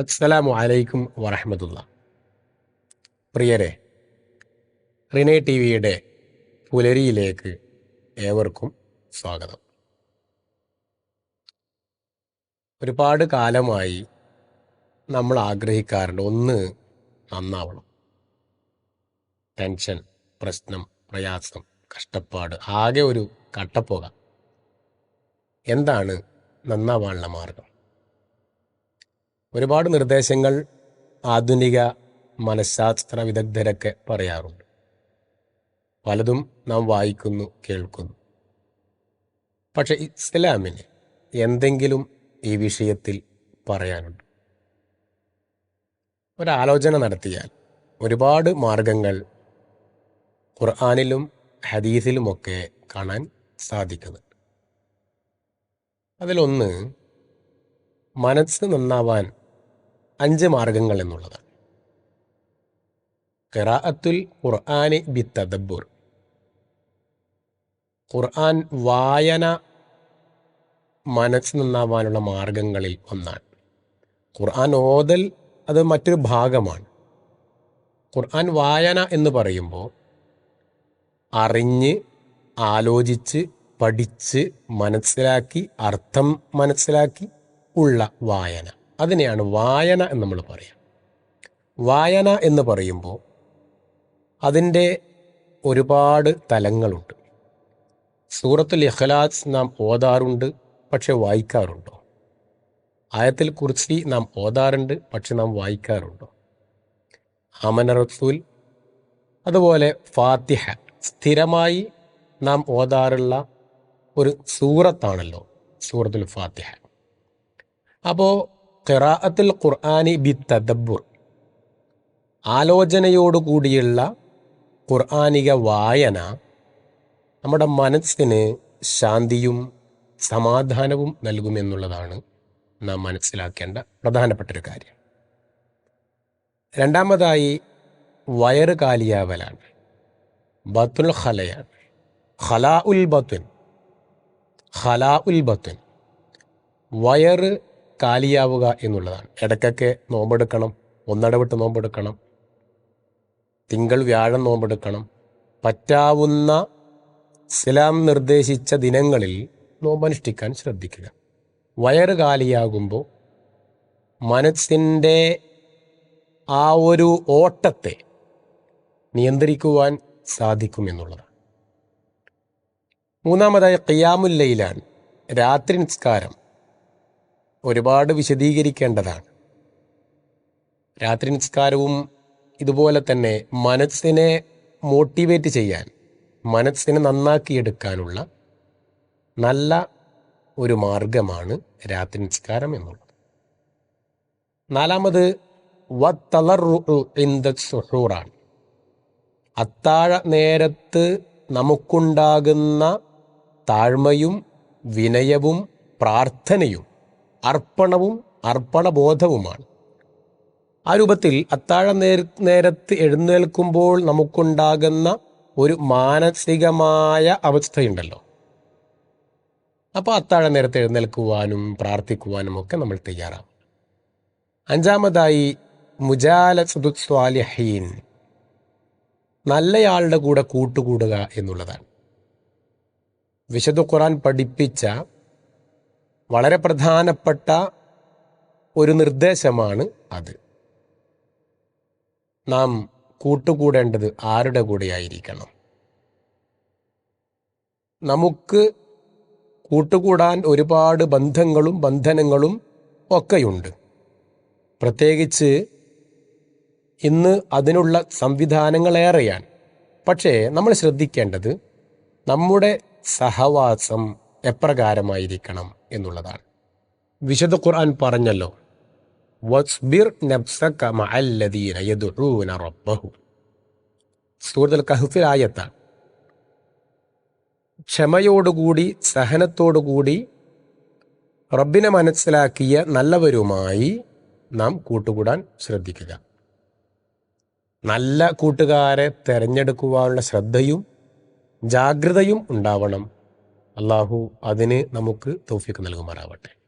അസ്സലാമു അലൈക്കും വറഹമത്തുള്ള. പ്രിയരെ റിനെ ടി വിയുടെ പുലരിയിലേക്ക് ഏവർക്കും സ്വാഗതം. ഒരുപാട് കാലമായി നമ്മൾ ആഗ്രഹിക്കാറുണ്ട് ഒന്ന് നന്നാവണം. ടെൻഷൻ പ്രശ്നം പ്രയാസം കഷ്ടപ്പാട് ആകെ ഒരു കട്ടപ്പോക. എന്താണ് നന്നാവാനുള്ള മാർഗം? ഒരുപാട് നിർദ്ദേശങ്ങൾ ആധുനിക മനഃശാസ്ത്ര വിദഗ്ധരൊക്കെ പറയാറുണ്ട്. പലതും നാം വായിക്കുന്നു കേൾക്കുന്നു. പക്ഷെ ഇസ്ലാമിന് എന്തെങ്കിലും ഈ വിഷയത്തിൽ പറയാനുണ്ട്? ഒരാലോചന നടത്തിയാൽ ഒരുപാട് മാർഗങ്ങൾ ഖുർആാനിലും ഹദീസിലുമൊക്കെ കാണാൻ സാധിക്കുന്നുണ്ട്. അതിലൊന്ന് മനസ്സ് നന്നാവാൻ അഞ്ച് മാർഗങ്ങൾ എന്നുള്ളതാണ് ഖിറാഅത്തുൽ ഖുർആാനി ബി തദബ്ബുർ. ഖുർആൻ വായന മനസ്സ് നന്നാവാനുള്ള മാർഗങ്ങളിൽ ഒന്നാണ്. ഖുർആൻ ഓതൽ അത് മറ്റൊരു ഭാഗമാണ്. ഖുർആൻ വായന എന്ന് പറയുമ്പോൾ അറിഞ്ഞ് ആലോചിച്ച് പഠിച്ച് മനസ്സിലാക്കി അർത്ഥം മനസ്സിലാക്കി ഉള്ള വായന. അതിനെയാണ് വായന എന്ന് നമ്മൾ പറയുക വായന എന്ന് പറയുമ്പോൾ അതിന്റെ ഒരുപാട് തലങ്ങളുണ്ട്. സൂറത്തുൽ ഇഖ്ലാസ് നാം ഓതാറുണ്ട് പക്ഷെ വായിക്കാറുണ്ടോ? ആയത്തിൽ കുറിച്ച് നാം ഓതാറുണ്ട് പക്ഷെ നാം വായിക്കാറുണ്ടോ? അമന റസൂൽ അതുപോലെ ഫാത്തിഹ സ്ഥിരമായി നാം ഓതാറുള്ള ഒരു സൂറത്താണല്ലോ സൂറത്തുൽ ഫാത്തിഹ. അപ്പോൾ ഖിറാഅത്തുൽ ഖുർആാനി ബി തദബ്ബുർ ആലോചനയോടുകൂടിയുള്ള ഖുർആാനിക വായന നമ്മുടെ മനസ്സിന് ശാന്തിയും സമാധാനവും നൽകുമെന്നുള്ളതാണ് നാം മനസ്സിലാക്കേണ്ട പ്രധാനപ്പെട്ട ഒരു കാര്യം. രണ്ടാമതായി വയറ് കാലിയാവലാണ്. ബത്തുൽ ഖലയാണ്. ഖലാ ഉൽ ബത്തുൻ. ഖലാ ഉൽ ബത്തുൻ. വയറ് കാലിയാവുക എന്നുള്ളതാണ്. ഇടയ്ക്കൊക്കെ നോമ്പെടുക്കണം ഒന്നടവിട്ട് നോമ്പെടുക്കണം തിങ്കൾ വ്യാഴം നോമ്പെടുക്കണം. പറ്റാവുന്ന ഇസ്ലാം നിർദ്ദേശിച്ച ദിനങ്ങളിൽ നോമ്പനുഷ്ഠിക്കാൻ ശ്രദ്ധിക്കുക. വയറ് കാലിയാകുമ്പോൾ മനസ്സിന്റെ ആ ഒരു ഓട്ടത്തെ നിയന്ത്രിക്കുവാൻ സാധിക്കുമെന്നുള്ളതാണ് മൂന്നാമതായി ഖിയാമുല്ലയിലാണ് രാത്രി നിസ്കാരം ഒരുപാട് വിശദീകരിക്കേണ്ടതാണ്. രാത്രി നിസ്കാരവും ഇതുപോലെ തന്നെ മനസ്സിനെ മോട്ടിവേറ്റ് ചെയ്യാൻ മനസ്സിനെ നന്നാക്കിയെടുക്കാനുള്ള നല്ല ഒരു മാർഗമാണ് രാത്രി നിസ്കാരം എന്നുള്ളത്. നാലാമത് സുഹൂറാണ്. അത്താഴ നേരത്ത് നമുക്കുണ്ടാകുന്ന താഴ്മയും വിനയവും പ്രാർത്ഥനയും അർപ്പണവും അർപ്പണബോധവുമാണ്. ആ രൂപത്തിൽ അത്താഴ നേരത്ത് എഴുന്നേൽക്കുമ്പോൾ നമുക്കുണ്ടാകുന്ന ഒരു മാനസികമായ അവസ്ഥയുണ്ടല്ലോ. അപ്പോൾ അത്താഴ നേരത്ത് എഴുന്നേൽക്കുവാനും പ്രാർത്ഥിക്കുവാനും ഒക്കെ നമ്മൾ തയ്യാറാവും അഞ്ചാമതായി മുജാല സ്വാലിഹീൻ നല്ലയാളുടെ കൂടെ കൂട്ടുകൂടുക എന്നുള്ളതാണ്. വിശുദ്ധ ഖുറാൻ പഠിപ്പിച്ച വളരെ പ്രധാനപ്പെട്ട ഒരു നിർദ്ദേശമാണ് അത്. നാം കൂട്ടുകൂടേണ്ടത് ആരുടെ കൂടെയായിരിക്കണം? നമുക്ക് കൂട്ടുകൂടാൻ ഒരുപാട് ബന്ധങ്ങളും ബന്ധനങ്ങളും ഒക്കെയുണ്ട്. പ്രത്യേകിച്ച് ഇന്ന് അതിനുള്ള സംവിധാനങ്ങളേറെയാണ് പക്ഷേ നമ്മൾ ശ്രദ്ധിക്കേണ്ടത് നമ്മുടെ സഹവാസം എപ്രകാരമായിരിക്കണം? എന്നുള്ളതാണ്. വിശുദ്ധ ഖുർആൻ പറഞ്ഞല്ലോ നബ്സക മഅല്ലദീന റബ്ബഹു. സൂറത്തുൽ ക്ഷമയോടുകൂടി സഹനത്തോടുകൂടി റബ്ബിനെ മനസ്സിലാക്കിയ നല്ലവരുമായി നാം കൂട്ടുകൂടാൻ ശ്രദ്ധിക്കുക. നല്ല കൂട്ടുകാരെ തിരഞ്ഞെടുക്കുവാനുള്ള ശ്രദ്ധയും ജാഗ്രതയും ഉണ്ടാവണം. അള്ളാഹു അതിന് നമുക്ക് തൗഫീക്ക് നൽകുമാറാവട്ടെ.